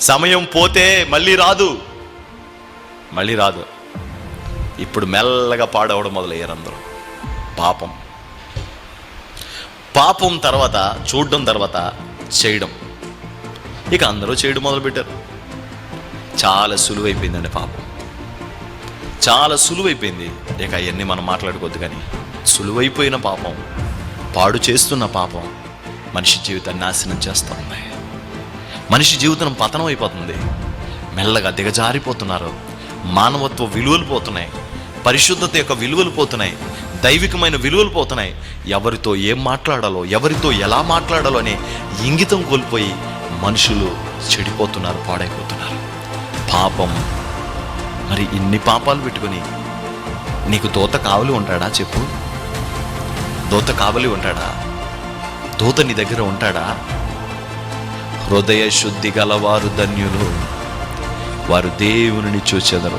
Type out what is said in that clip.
సమయం పోతే మళ్ళీ రాదు. మళ్ళీ రాదు. ఇప్పుడు మెల్లగా పాడవడం మొదలయ్యారు అందరూ. పాపం. పాపం తర్వాత చూడడం తర్వాత చేయడం. ఇక అందరూ చేయడం మొదలుపెట్టారు. చాలా సులువైపోయిందండి పాపం. చాలా సులువైపోయింది. ఇక అవన్నీ మనం మాట్లాడుకోవద్దు కానీ సులువైపోయిన పాపం పాడు చేస్తున్న పాపం మనిషి జీవితాన్ని నాశనం చేస్తూ ఉన్నాయి మనిషి జీవితం పతనం అయిపోతుంది. మెల్లగా దిగజారిపోతున్నారు. మానవత్వ విలువలు పోతున్నాయి. పరిశుద్ధత యొక్క విలువలు పోతున్నాయి. దైవికమైన విలువలు పోతున్నాయి. ఎవరితో ఏం మాట్లాడాలో ఎవరితో ఎలా మాట్లాడాలో అనే ఇంగితం కోల్పోయి మనుషులు చెడిపోతున్నారు పాడైపోతున్నారు. పాపం. మరి ఇన్ని పాపాలు పెట్టుకొని నీకు దోత కావలి ఉంటాడా చెప్పు? దోత కావలి ఉంటాడా? దూత నీ దగ్గర ఉంటాడా? హృదయ శుద్ధి గలవారు ధన్యులు. వారు దేవుని చూచెదరు.